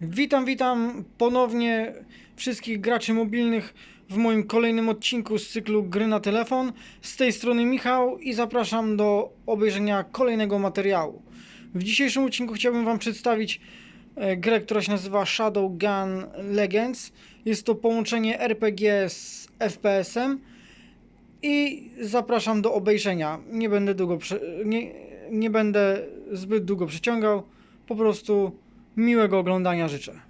Witam, witam ponownie wszystkich graczy mobilnych w moim kolejnym odcinku z cyklu Gry na telefon. Z tej strony Michał i zapraszam do obejrzenia kolejnego materiału. W dzisiejszym odcinku chciałbym Wam przedstawić e, grę, która się nazywa Shadow Gun Legends. Jest to połączenie RPG z FPS-em i zapraszam do obejrzenia. Nie będę długo nie, nie będę zbyt długo przeciągał. Po prostu miłego oglądania życzę.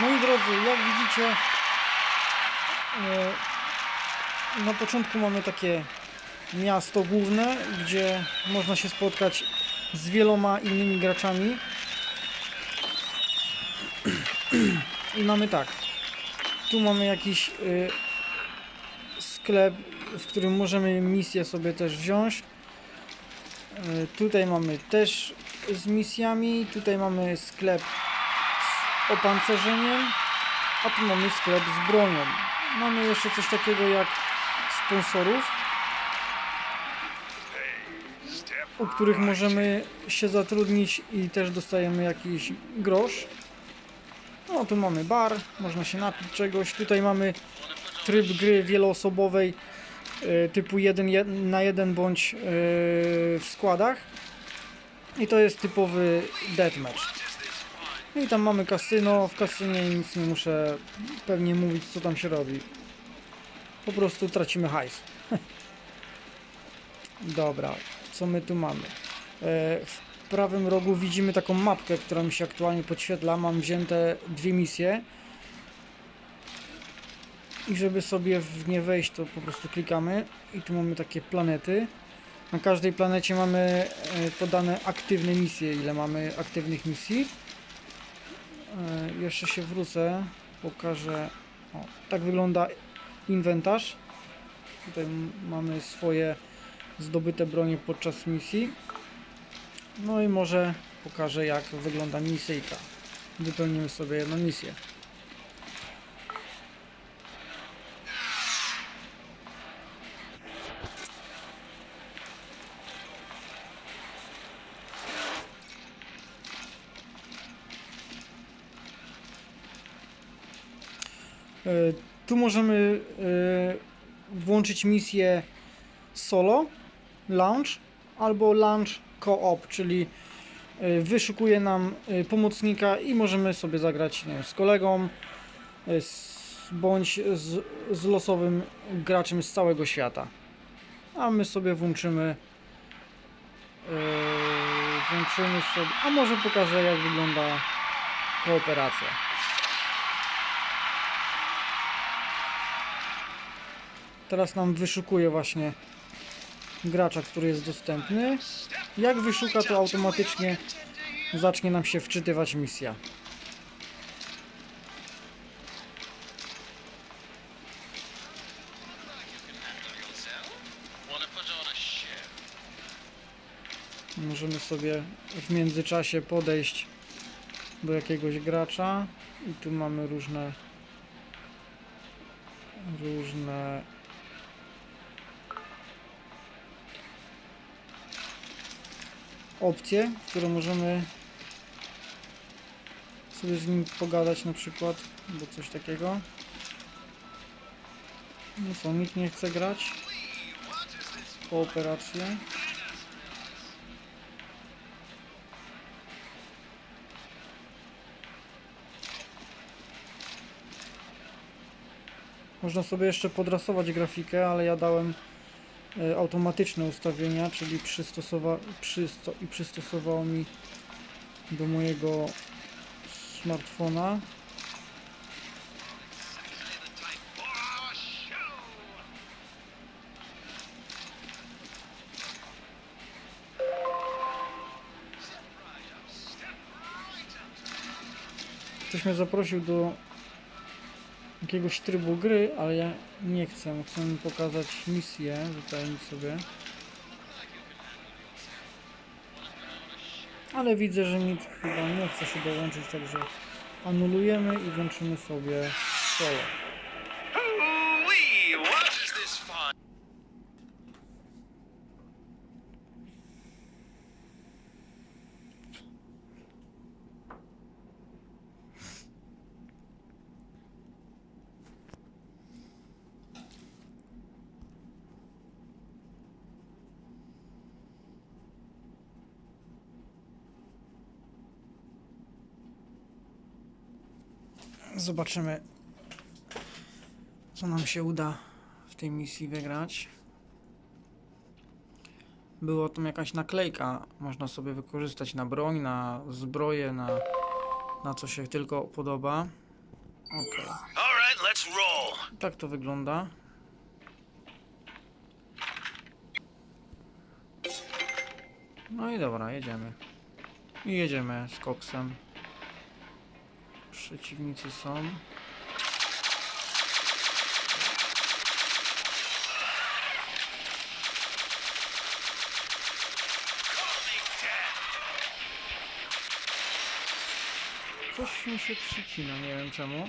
Moi drodzy, jak widzicie, e, na początku mamy takie miasto główne, gdzie można się spotkać z wieloma innymi graczami. I mamy tak. Tu mamy jakiś e, sklep, w którym możemy misję sobie też wziąć. E, Tutaj mamy też z misjami. Tutaj mamy sklep opancerzeniem, a tu mamy sklep z bronią. Mamy jeszcze coś takiego jak sponsorów, u których możemy się zatrudnić i też dostajemy jakiś grosz. No tu mamy bar, można się napić czegoś. Tutaj mamy tryb gry wieloosobowej e, typu 1 na 1 bądź e, w składach. I to jest typowy deathmatch. No I tam mamy kasyno, w kasynie nic nie muszę pewnie mówić co tam się robi. Po prostu tracimy hajs. Dobra, co my tu mamy? E, W prawym rogu widzimy taką mapkę, która mi się aktualnie podświetla. Mam wzięte dwie misje. I żeby sobie w nie wejść, to po prostu klikamy. I tu mamy takie planety. Na każdej planecie mamy e, podane aktywne misje, ile mamy aktywnych misji. E, jeszcze się wrócę, pokażę. O, tak wygląda inwentarz. Tutaj mamy swoje zdobyte bronie podczas misji. No i może pokażę jak wygląda misyjka. Wypełnimy sobie jedną misję. Tu możemy e, włączyć misję solo, launch albo launch co-op, czyli e, wyszukuje nam e, pomocnika i możemy sobie zagrać wiem, z kolegą e, z, bądź z, z losowym graczem z całego świata. A my sobie włączymy e, włączymy sobie, a może pokażę jak wygląda kooperacja. Teraz nam wyszukuje właśnie gracza, który jest dostępny. Jak wyszuka, to automatycznie zacznie nam się wczytywać misja. Możemy sobie w międzyczasie podejść do jakiegoś gracza i tu mamy różne różne opcje, które możemy sobie z nim pogadać na przykład, albo coś takiego. No co, nikt nie chce grać? Kooperację. Można sobie jeszcze podrasować grafikę, ale ja dałem E, automatyczne ustawienia, czyli przystosowa przysto i przystosowało mi do mojego smartfona. Ktoś mnie zaprosił do jakiegoś trybu gry, ale ja nie chcę. Chcę pokazać misję, wypełnić sobie. Ale widzę, że nikt chyba nie chce się dołączyć, także anulujemy i włączymy sobie solo. Zobaczymy, co nam się uda w tej misji wygrać. Była tam jakaś naklejka, można sobie wykorzystać na broń, na zbroję, na, na co się tylko podoba. Roll. tak to wygląda. No i dobra, jedziemy. I jedziemy z koksem. Przeciwnicy są. Coś mi się przycina, nie wiem czemu.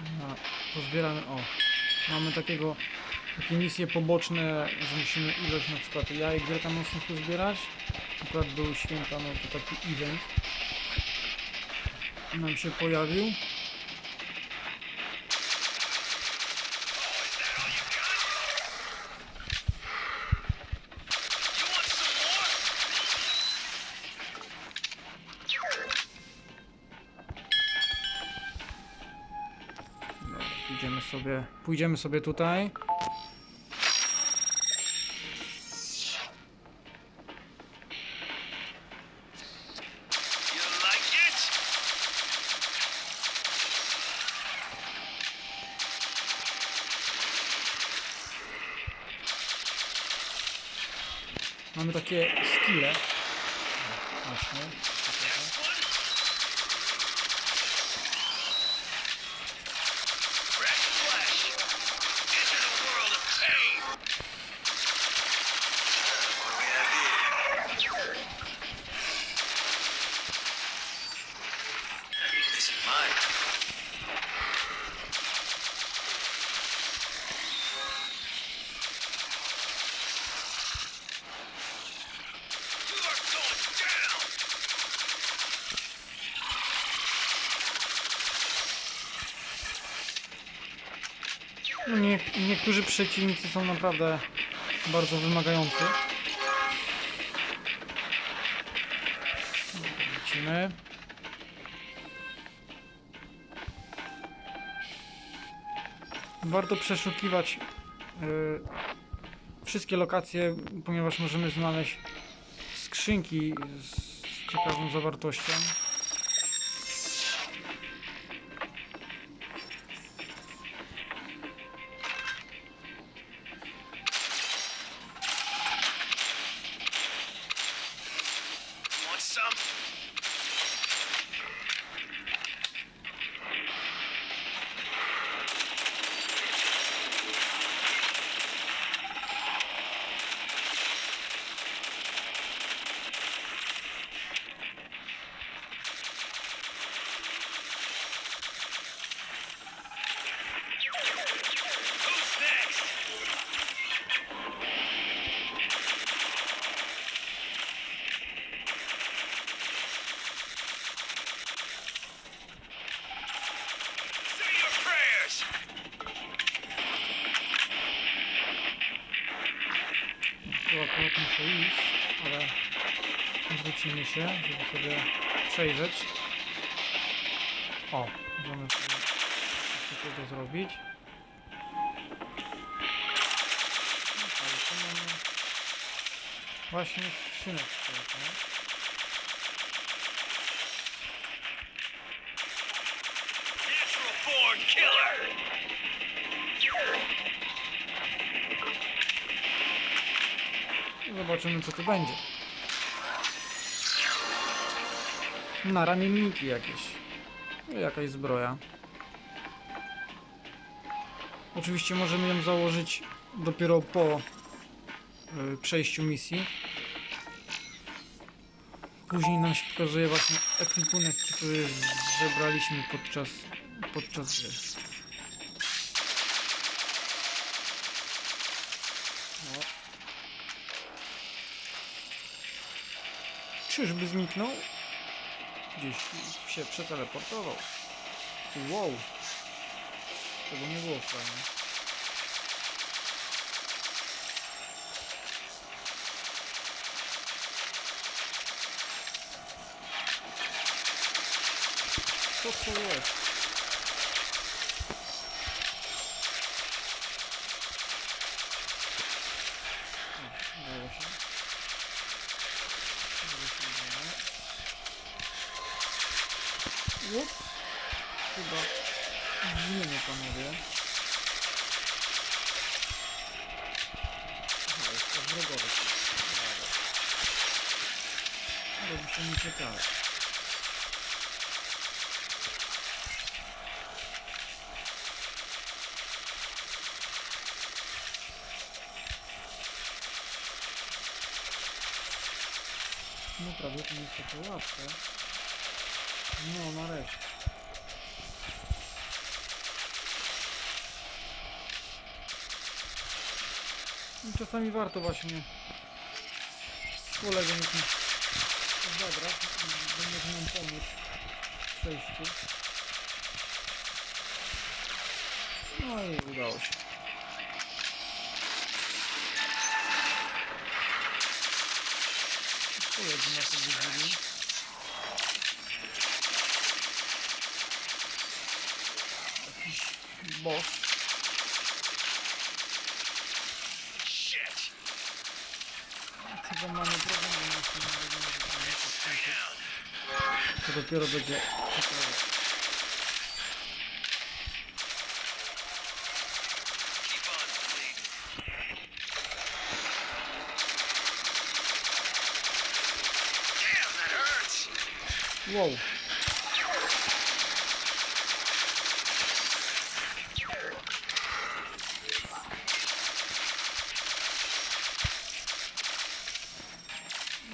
Na- Pozbieramy, o. Mamy takiego, takie misje poboczne, że musimy ilość na przykład jajek wielkanocnych uzbierać. Akurat były święta, no to taki event nam się pojawił. Pójdziemy sobie, pójdziemy sobie tutaj. Niektórzy przeciwnicy są naprawdę bardzo wymagający. Lecimy. Warto przeszukiwać y, wszystkie lokacje, ponieważ możemy znaleźć skrzynki z ciekawą zawartością. Wrócimy się, żeby sobie przejrzeć. O, możemy sobie takiego zrobić. Właśnie skrzyneczkę. Tak? Zobaczymy co to będzie. Na ramienniki jakieś. No, Jakaś zbroja. Oczywiście możemy ją założyć dopiero po y, przejściu misji. Później nam się pokazuje właśnie ekwipunek, który zebraliśmy podczas, podczas gry. O. Czyżby zniknął? Gdzieś się przeteleportował. Wow. Tego nie było planie. Co to jest? O, udało się. Ups. Chyba giniemy panowie. Aha, jest to wrogowy. Dobra. Robi się nieciekawe. Prawie to jest takie łatwe. No, nareszcie. I czasami warto właśnie z kolegą jakimś zagrać i będzie nam pomóc w przejściu. No i udało się. Koledzy na to wybrali. Jakiś boss. Shit. Chyba mamy problem, bo nas Wow.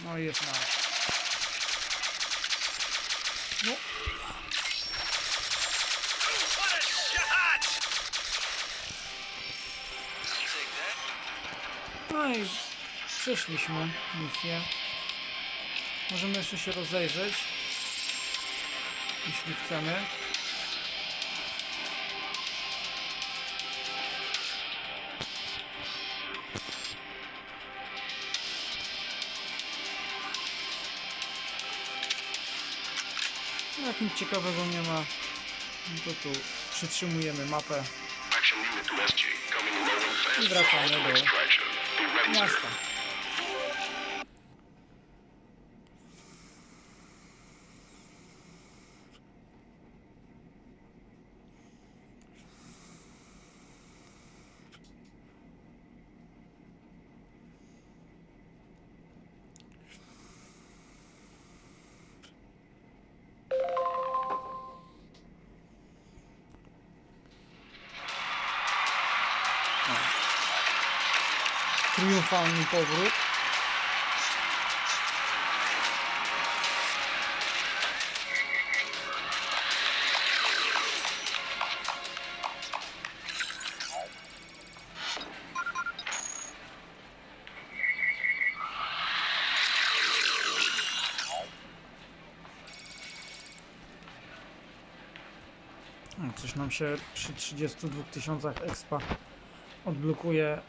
No jest na. No, no i przeszliśmy misję. Możemy jeszcze się rozejrzeć. Jeśli chcemy. No, Jak nic ciekawego nie ma, no to tu przytrzymujemy mapę i wracamy do miasta. Triumfalny powrót. Coś nam się przy 32 tysiącach expa odblokuje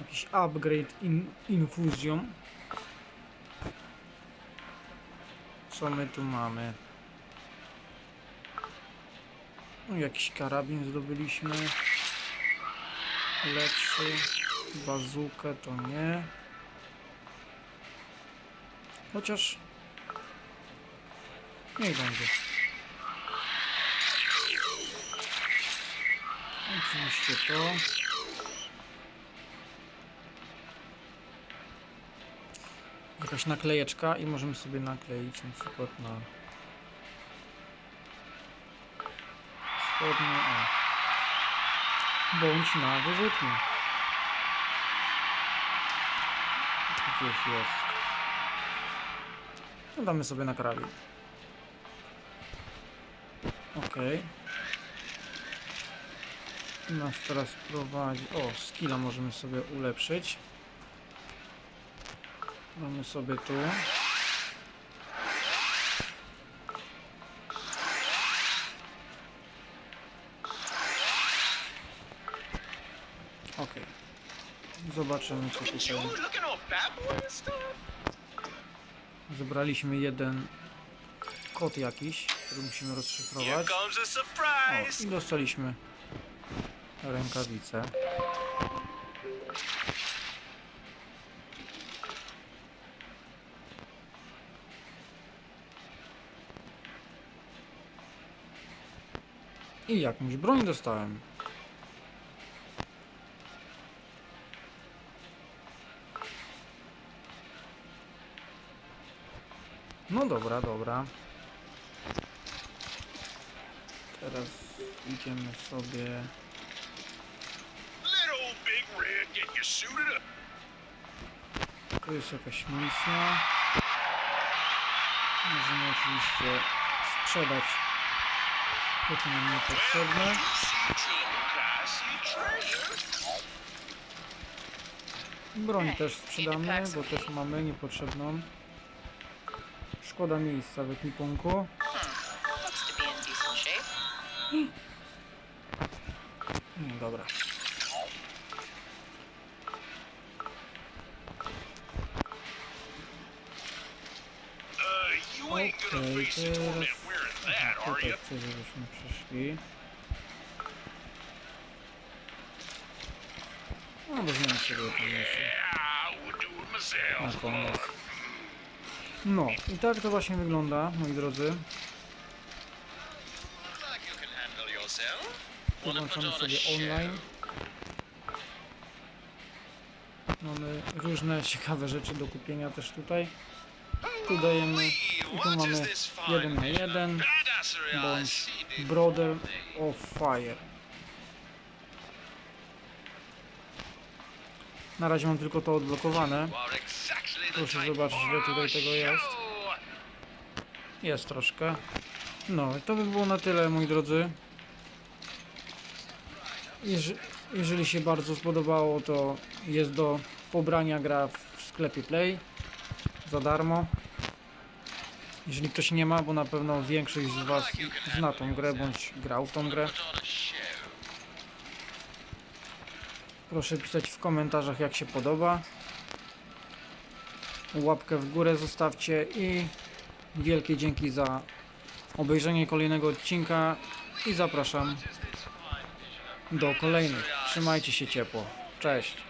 jakiś upgrade in, infuzją. Co my tu mamy? No, jakiś karabin zdobyliśmy. Lepszy. Bazukę to nie. Chociaż... Niech będzie. Oczywiście to. Jakaś naklejeczka i możemy sobie nakleić na przykład na spodnie, o. Bądź na wyrzutni. Gdzieś jest. No damy sobie na karabin. Okej. Nas teraz prowadzi... O, skilla możemy sobie ulepszyć. Mamy sobie tu. Okej. Zobaczymy co tutaj. Zebraliśmy jeden kod jakiś, który musimy rozszyfrować. O, i dostaliśmy rękawice. I jakąś broń dostałem. No dobra, dobra. Teraz idziemy sobie. Tu jest jakaś misja. Możemy oczywiście sprzedać to, co nam see treasure. Broń też sprzedamy, bo też mamy niepotrzebną. Szkoda miejsca w ekwipunku. No dobra. Okej, torment teraz tutaj chcę, żebyśmy przyszli. No, weźmiemy sobie pomysł. Na koniec. No, i tak to właśnie wygląda, moi drodzy. Podłączamy sobie online. Mamy różne ciekawe rzeczy do kupienia też tutaj. Tu dajemy i tu mamy 1 na 1 bądź Brother of Fire. Na razie mam tylko to odblokowane. Proszę zobaczyć, ile tutaj tego jest. Jest troszkę. No i to by było na tyle, moi drodzy. Jeż, jeżeli się bardzo spodobało, to jest do pobrania gra w sklepie Play za darmo. Jeżeli ktoś nie ma, bo na pewno większość z Was zna tą grę bądź grał w tą grę, proszę pisać w komentarzach jak się podoba. Łapkę w górę zostawcie i wielkie dzięki za obejrzenie kolejnego odcinka i zapraszam do kolejnych. Trzymajcie się ciepło. Cześć.